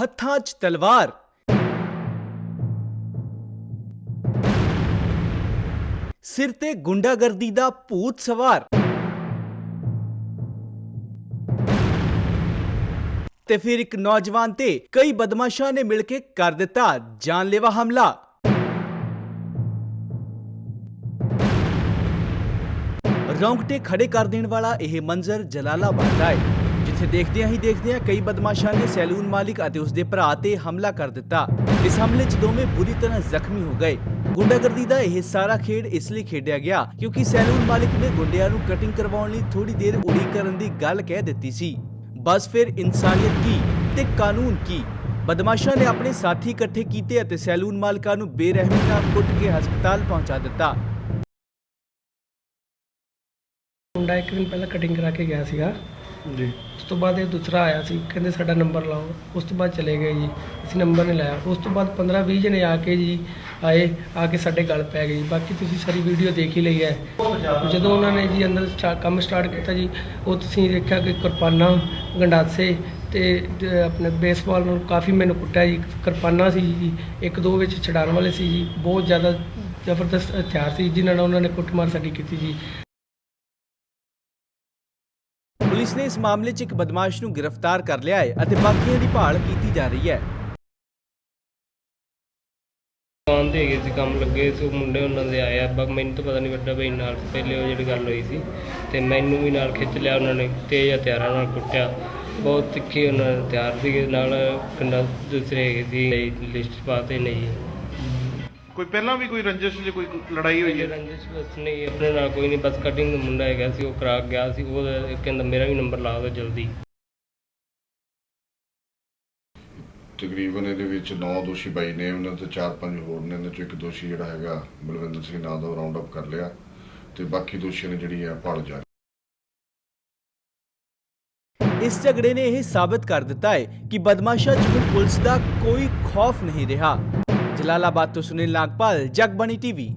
ਹੱਥਾਂ 'ਚ ਤਲਵਾਰ। ਸਿਰ ਤੇ ਗੁੰਡਾਗਰਦੀ ਦਾ ਭੂਤ ਸਵਾਰ। ਤੇ ਫਿਰ ਇੱਕ ਨੌਜਵਾਨ ਤੇ ਕਈ ਬਦਮਾਸ਼ਾਂ ਨੇ ਮਿਲ ਕੇ ਕਰ ਦਿੱਤਾ ਜਾਨਲੇਵਾ ਹਮਲਾ। ਰੌਂਗਟੇ ਖੜੇ ਕਰ ਦੇਣ ਵਾਲਾ ਇਹ ਮੰਜ਼ਰ ਜਲਾਲਾਬਾਦ ਦਾ ਹੈ। ਜਿੱਥੇ ਦੇਖਦਿਆਂ ਹੀ ਦੇਖਦਿਆਂ ਕਈ ਬਦਮਾਸ਼ਾਂ ਨੇ ਸੈਲੂਨ ਮਾਲਿਕ ਅਤੇ ਉਸ ਦੇ ਭਰਾ ਤੇ ਹਮਲਾ ਕਰ ਦਿੱਤਾ। ਇਸ ਹਮਲੇ 'ਚ ਦੋਵੇਂ ਬੁਰੀ ਤਰ੍ਹਾਂ ਜ਼ਖਮੀ ਹੋ ਗਏ। ਗੁੰਡਾਗਰਦੀ ਦਾ ਇਹ ਸਾਰਾ ਖੇਡ ਇਸ ਲਈ ਖੇਡਿਆ ਗਿਆ ਕਿਉਂਕਿ ਸੈਲੂਨ ਮਾਲਿਕ ਨੇ ਗੁੰਡਿਆਂ ਨੂੰ ਕਟਿੰਗ ਕਰਵਾਉਣ ਲਈ ਥੋੜੀ ਦੇਰ ਉਡੀਕ ਕਰਨ ਦੀ ਗੱਲ ਕਹਿ ਦਿੱਤੀ ਸੀ। ਬਸ ਫਿਰ ਇਨਸਾਨੀਅਤ ਕੀ ਤੇ ਕਾਨੂੰਨ ਕੀ? ਬਦਮਾਸ਼ਾਂ ਨੇ ਆਪਣੇ ਸਾਥੀ ਇਕੱਠੇ ਕੀਤੇ ਅਤੇ ਸੈਲੂਨ ਮਾਲਕਾਂ ਨੂੰ ਬੇਰਹਿਮੀ ਨਾਲ ਕੁੱਟ ਕੇ ਹਸਪਤਾਲ ਪਹੁੰਚਾ ਦਿੱਤਾ। ਮੁੰਡਾ ਇੱਕ ਦਿਨ ਪਹਿਲਾਂ ਕਟਿੰਗ ਕਰਾ ਕੇ ਗਿਆ ਸੀਗਾ। ਜੀ। ਉਸ ਤੋਂ ਬਾਅਦ ਇਹ ਦੂਸਰਾ ਆਇਆ ਸੀ, ਕਹਿੰਦੇ ਸਾਡਾ ਨੰਬਰ ਲਾਓ। ਉਸ ਤੋਂ ਬਾਅਦ ਚਲੇ ਗਏ ਜੀ। ਅਸੀਂ ਨੰਬਰ ਨਹੀਂ ਲਾਇਆ। ਉਸ ਤੋਂ ਬਾਅਦ 15 20 ਜਣੇ ਆ ਕੇ ਜੀ ਆਏ, ਆ ਕੇ ਸਾਡੇ ਗੱਲ ਪੈ ਗਏ ਜੀ। ਬਾਕੀ ਤੁਸੀਂ ਸਾਰੀ ਵੀਡੀਓ ਦੇਖ ਹੀ ਲਈ ਹੈ। ਜਦੋਂ ਉਹਨਾਂ ਨੇ ਜੀ ਅੰਦਰ ਸਟਾ- ਕੰਮ ਸਟਾਰਟ ਕੀਤਾ ਜੀ, ਉਹ ਤੁਸੀਂ ਦੇਖਿਆ ਕਿ ਕਿਰਪਾਨਾਂ, ਗੰਡਾਸੇ ਤੇ ਜ- ਆਪਣੇ ਬੇਸਬਾਲ ਨੂੰ ਕਾਫੀ ਮੈਨੂੰ ਕੁੱਟਿਆ ਜੀ। ਕਿਰਪਾਨਾਂ ਸੀ ਜੀ। ਇੱਕ ਦੋ ਵਿੱਚ ਛਡਾਉਣ ਵਾਲੇ ਸੀ ਜੀ। ਬਹੁਤ ਜ਼ਿਆਦਾ ਜ਼ਬਰਦਸਤ ਹਥਿਆਰ ਸੀ, ਜਿਨ੍ਹਾਂ ਨਾਲ ਉਹਨਾਂ ਨੇ ਕੁੱਟਮਾਰ ਸਾਡੀ ਕੀਤੀ ਜੀ। ਪੁਲਿਸ ਨੇ ਇਸ ਮਾਮਲੇ 'ਚ ਇੱਕ ਬਦਮਾਸ਼ ਨੂੰ ਗ੍ਰਿਫਤਾਰ ਕਰ ਲਿਆ ਹੈ ਅਤੇ ਬਾਕੀਆਂ ਦੀ ਭਾਲ ਕੀਤੀ ਜਾ ਰਹੀ ਹੈ। ਦੁਕਾਨ ਤੇ ਹੈਗੇ ਸੀ ਕੰਮ ਲੱਗੇ ਸੀ, ਉਹ ਮੁੰਡੇ ਉਹਨਾਂ ਦੇ ਆਏ ਬਸ ਮੈਨੂੰ ਤਾਂ ਪਤਾ ਨਹੀਂ ਵੱਡਾ ਬਈ ਨਾਲ ਪਹਿਲੇ ਉਹ ਜਿਹੜੀ ਗੱਲ ਹੋਈ ਸੀ ਤੇ ਮੈਨੂੰ ਵੀ ਨਾਲ ਖਿੱਚ ਲਿਆ, ਉਹਨਾਂ ਨੇ ਤੇਜ਼ ਹਥਿਆਰਾਂ ਨਾਲ ਕੁੱਟਿਆ। ਬਹੁਤ ਤਿੱਖੇ ਉਹਨਾਂ ਦੇ ਹਥਿਆਰ ਸੀਗੇ, ਨਾਲ ਕੰਡਾ ਦੂਸਰੇ ਹੈਗੇ ਸੀ, ਲਿਸਟ ਪਾਤੇ ਨਹੀਂ। ਕੋਈ ਪਹਿਲਾਂ ਵੀ ਕੋਈ ਰੰਜਿਸ਼ ਜਾਂ ਕੋਈ ਲੜਾਈ ਹੋਈ ਹੈ? ਰੰਜਿਸ਼ ਬਸ ਨਹੀਂ ਆਪਣੇ ਨਾਲ ਕੋਈ ਨਹੀਂ ਬਸ ਕਟਿੰਗ ਦਾ ਮੁੰਡਾ ਹੈਗਾ ਸੀ ਉਹ ਕਰਾ ਕੇ ਗਿਆ ਸੀ ਉਹ ਕਹਿੰਦਾ ਮੇਰਾ ਵੀ ਨੰਬਰ ਲਾ ਦਿਓ ਜਲਦੀ। ਤਕਰੀਬਨ ਇਹਦੇ ਵਿੱਚ 9 ਦੋਸ਼ੀ ਪਾਈ ਨੇ ਉਹਨਾਂ ਤੇ 4-5 ਹੋਰ ਨੇ ਇਹਨਾਂ ਚੋਂ ਇੱਕ ਦੋਸ਼ੀ ਜਿਹੜਾ ਹੈਗਾ ਬਲਵਿੰਦਰ ਸਿੰਘ ਨਾਂ ਦਾ ਉਹ ਰਾਉਂਡ ਅਪ ਕਰ ਲਿਆ ਤੇ ਬਾਕੀ ਦੋਸ਼ੀਆਂ ਨੇ ਜਿਹੜੀ ਹੈ ਭਾਲ ਜਾਰੀ। ਇਸ ਝਗੜੇ ਨੇ ਇਹ ਸਾਬਤ ਕਰ ਦਿੱਤਾ ਹੈ ਕਿ ਬਦਮਾਸ਼ਾਂ 'ਚ ਹੁਣ ਪੁਲਿਸ ਦਾ ਕੋਈ ਖੌਫ ਨਹੀਂ ਰਿਹਾ। ਜਲਾਲਾਬਾਦ ਤੋਂ ਸੁਨੀਲ ਨਾਗਪਾਲ ਜਗਬਾਣੀ ਟੀਵੀ।